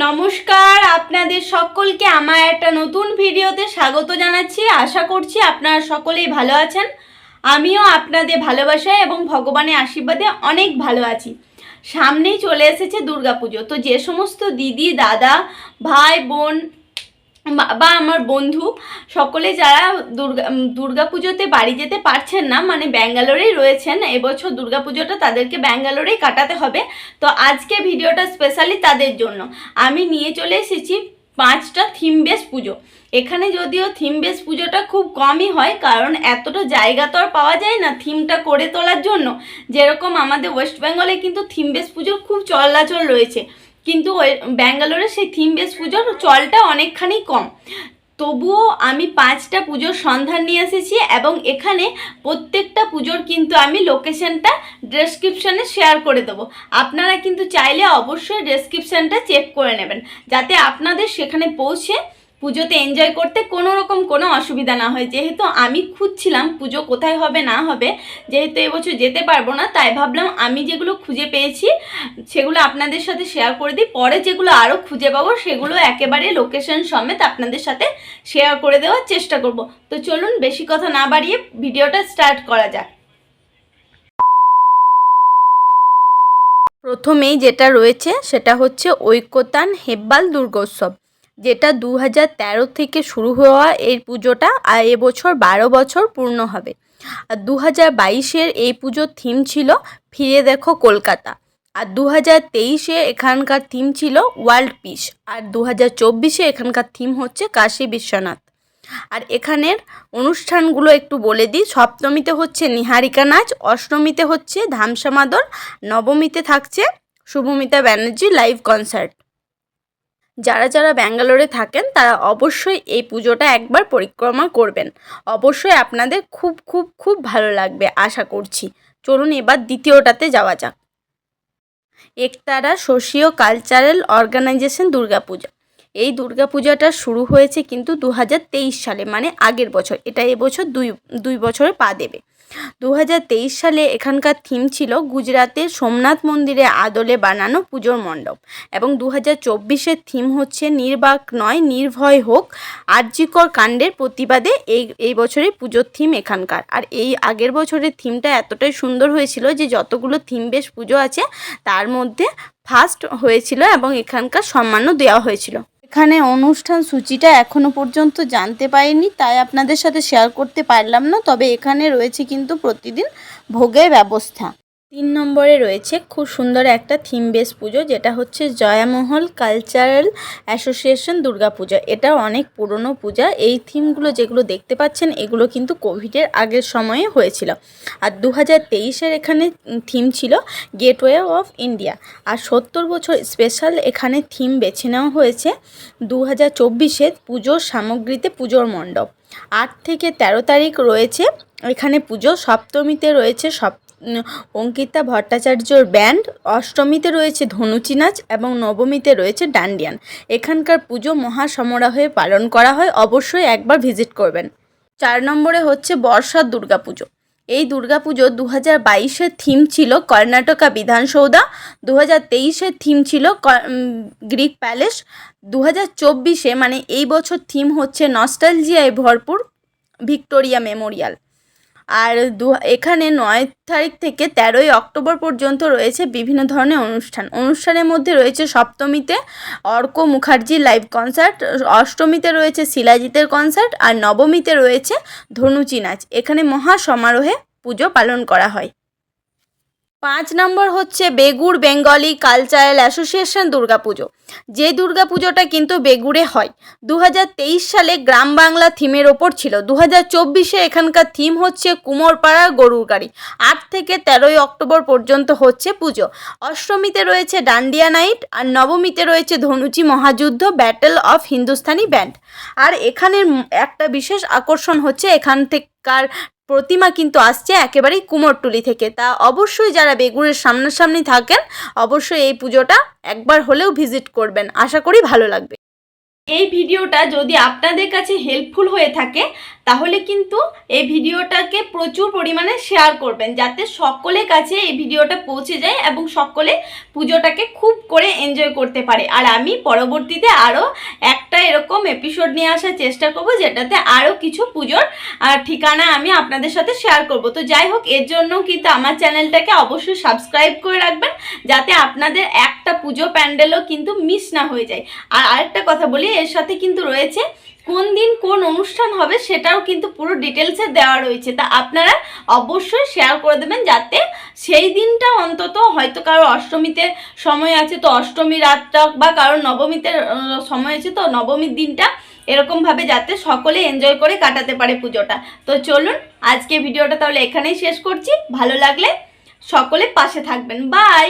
নমস্কার, আপনাদের সকলকে আমার একটা নতুন ভিডিওতে স্বাগত জানাচ্ছি। আশা করছি আপনারা সকলেই ভালো আছেন। আমিও আপনাদের ভালোবাসায় এবং ভগবানের আশীর্বাদে অনেক ভালো আছি। সামনেই চলে এসেছে দুর্গাপুজো। তো যে সমস্ত দিদি, দাদা, ভাই, বোন বা- আমার বন্ধু, সকলে যারা দুর্গা দুর্গা পুজোতে বাড়ি যেতে পারছেন না মানে ব্যাঙ্গালোরেই রয়েছেন, এবছর দুর্গা পুজোটা তাদেরকে ব্যাঙ্গালোরেই কাটাতে হবে। তো আজকে ভিডিওটা স্পেশালি তাদের জন্য। আমি নিয়ে চলে এসেছি পাঁচটা থিম বেস পুজো। এখানে যদিও থিম বেস পুজোটা খুব কমই হয়, কারণ এতটা জায়গা তো আর পাওয়া যায় না থিমটা করে তোলার জন্য। যেরকম আমাদের ওয়েস্ট বেঙ্গলে কিন্তু থিম বেস পুজোর খুব চলাচল রয়েছে। কিন্তু ব্যাঙ্গালোরে সেই থিম বেস পুজোর চলটা অনেকখানি কম। তবুও আমি পাঁচটা পুজোর সন্ধান নিয়ে এসেছি এবং এখানে প্রত্যেকটা পুজোর কিন্তু আমি লোকেশনটা ডেসক্রিপশানে শেয়ার করে দেবো। আপনারা কিন্তু চাইলে অবশ্যই ডেসক্রিপশানটা চেক করে নেবেন। যাতে আপনাদের সেখানে পৌঁছে পুজোতে এনজয় করতে কোনো রকম কোনো অসুবিধা না হয়। যেহেতু আমি খুঁজছিলাম পুজো কোথায় হবে, না হবে, যেহেতু এবছর যেতে পারব না, তাই ভাবলাম আমি যেগুলো খুঁজে পেয়েছি, সেগুলো আপনাদের সাথে শেয়ার করে দিই। পরে যেগুলো আরও খুঁজে পাবো, সেগুলো একেবারে লোকেশন সমেত আপনাদের সাথে শেয়ার করে দেওয়ার চেষ্টা করব। তো চলুন বেশি কথা না বাড়িয়ে ভিডিওটা স্টার্ট করা যাক। প্রথমেই যেটা রয়েছে, সেটা হচ্ছে ঐক্যতান হেব্বাল দুর্গোৎসব। যেটা দু হাজার তেরো থেকে শুরু হওয়া এই পুজোটা, আর এবছর বারো বছর পূর্ণ হবে। আর দু হাজার এই পুজোর থিম ছিল ফিরে দেখো কলকাতা। আর দু হাজার তেইশে এখানকার থিম ছিল ওয়ার্ল্ড পিস আর দু হাজার চব্বিশে এখানকার থিম হচ্ছে কাশী বিশ্বনাথ। আর এখানের অনুষ্ঠানগুলো একটু বলে দিই। সপ্তমীতে হচ্ছে নিহারিকা নাচ, অষ্টমীতে হচ্ছে ধামসামাদর নবমীতে থাকছে শুভমিতা ব্যানার্জি লাইভ কনসার্ট যারা যারা ব্যাঙ্গালোরে থাকেন, তারা অবশ্যই এই পুজোটা একবার পরিক্রমা করবেন। অবশ্যই আপনাদের খুব খুব খুব ভালো লাগবে, আশা করছি। চলুন এবার দ্বিতীয়টাতে যাওয়া যাক। Ektara socio cultural organization Durga Puja. এই দুর্গাপূজাটা শুরু হয়েছে কিন্তু দু হাজার তেইশ সালে মানে আগের বছর। এটা এবছর দুই দুই বছরে পা দেবে। দু হাজার তেইশ সালে এখানকার থিম ছিল গুজরাতের সোমনাথ মন্দিরে আদলে বানানো পুজোর মণ্ডপ এবং দু হাজার থিম হচ্ছে নির্বাক নয়, নির্ভয় হোক, আর্যিকর কাণ্ডের প্রতিবাদে এই এই বছরের পুজোর থিম এখানকার। আর এই আগের বছরের থিমটা এতটাই সুন্দর হয়েছিল যে যতগুলো থিম বেশ পুজো আছে, তার মধ্যে ফার্স্ট হয়েছিল এবং এখানকার সম্মানও দেওয়া হয়েছিল। এখানে অনুষ্ঠান সূচিটা এখনও পর্যন্ত জানতে পারিনি, তাই আপনাদের সাথে শেয়ার করতে পারলাম না, তবে এখানে রয়েছে কিন্তু প্রতিদিন ভোগের ব্যবস্থা। তিন নম্বরে রয়েছে খুব সুন্দর একটা থিম বেস পুজো যেটা হচ্ছে জয়ামহল কালচারাল অ্যাসোসিয়েশন দুর্গাপূজা এটা অনেক পুরনো পূজা। এই থিমগুলো যেগুলো দেখতে পাচ্ছেন এগুলো কিন্তু কোভিডের আগের সময়ে হয়েছিল। আর দু হাজার এখানে থিম ছিল গেটওয়ে অফ ইন্ডিয়া আর সত্তর বছর স্পেশাল এখানে থিম বেছে নেওয়া হয়েছে দু হাজার চব্বিশে পুজোর সামগ্রীতে পুজোর মণ্ডপ। আট থেকে তেরো তারিখ রয়েছে এখানে পুজো। সপ্তমীতে রয়েছে সপ উম, অঙ্কিতা ভট্টাচার্যর ব্যান্ড অষ্টমীতে রয়েছে ধনুচি নাচ এবং নবমীতে রয়েছে ডান্ডিয়ান। এখানকার পুজো মহাসমারোহে পালন করা হয়, অবশ্যই একবার ভিজিট করবেন। চার নম্বরে হচ্ছে বর্ষার দুর্গাপুজো। এই দুর্গাপুজো দু হাজার বাইশের থিম ছিল কর্ণাটকা বিধানসৌধা দু হাজার তেইশের থিম ছিল গ্রিক প্যালেস দু হাজার চব্বিশে মানে এই বছর থিম হচ্ছে নস্টালজিয়ায় ভরপুর ভিক্টোরিয়া মেমোরিয়াল। আর দু, এখানে নয় তারিখ থেকে তেরোই অক্টোবর পর্যন্ত রয়েছে বিভিন্ন ধরনের অনুষ্ঠান। অনুষ্ঠানের মধ্যে রয়েছে সপ্তমীতে অর্ক মুখার্জির লাইভ কনসার্ট অষ্টমীতে রয়েছে শিলাজিতের কনসার্ট আর নবমীতে রয়েছে ধনুচি নাচ। এখানে মহা সমারোহে পুজো পালন করা হয়। পাঁচ নম্বর হচ্ছে Begur Bengali cultural association Durga Puja. যে দুর্গাপুজোটা কিন্তু বেগুড়ে হয়। দু হাজার তেইশ সালে গ্রাম বাংলা থিমের ওপর ছিল। দু হাজার এখানকার থিম হচ্ছে কুমোরপাড়া গরুর গাড়ি। আট থেকে তেরোই অক্টোবর পর্যন্ত হচ্ছে পুজো। অষ্টমীতে রয়েছে ডান্ডিয়া নাইট আর নবমীতে রয়েছে ধনুচি মহাযুদ্ধ ব্যাটেল অফ হিন্দুস্তানি ব্যান্ড। আর এখানের একটা বিশেষ আকর্ষণ হচ্ছে এখান থেকেকার প্রতিমা কিন্তু আসছে একেবারেই কুমোরটুলি থেকে। তা অবশ্যই যারা বেগুড়ের সামনাসামনি থাকেন, অবশ্যই এই পুজোটা একবার হলেও ভিজিট করবেন। আশা করি ভালো লাগবে। এই ভিডিওটা যদি আপনাদের কাছে হেল্পফুল হয়ে থাকে, তাহলে কিন্তু এই ভিডিওটাকে প্রচুর পরিমাণে শেয়ার করবেন, যাতে সকলের কাছে এই ভিডিওটা পৌঁছে যায় এবং সকলে পুজোটাকে খুব করে এনজয় করতে পারে। আর আমি পরবর্তীতে আরও একটা এরকম এপিসোড নিয়ে আসার চেষ্টা করব, যেটাতে আরও কিছু পুজোর ঠিকানা আমি আপনাদের সাথে শেয়ার করব। তো যাই হোক, এর জন্য কিন্তু আমার চ্যানেলটাকে অবশ্যই সাবস্ক্রাইব করে রাখবেন, যাতে আপনাদের একটা পুজো প্যান্ডেলও কিন্তু মিস না হয়ে যায়। আর আরেকটা কথা বলি এর সাথে কিন্তু রয়েছে কোন দিন কোন অনুষ্ঠান হবে সেটাও কিন্তু পুরো ডিটেলসে দেওয়া রয়েছে। তা আপনারা অবশ্যই শেয়ার করে দেবেন যাতে সেই দিনটা অন্তত হয়তো কারও অষ্টমীতে সময় আছে, তো অষ্টমী রাতটা বা কারও নবমীতে সময় আছে, তো নবমীর দিনটা এরকমভাবে যাতে সকলে এনজয় করে কাটাতে পারে পুজোটা। তো চলুন আজকে ভিডিওটা তাহলে এখানেই শেষ করছি। ভালো লাগলে সকলে পাশে থাকবেন। বাই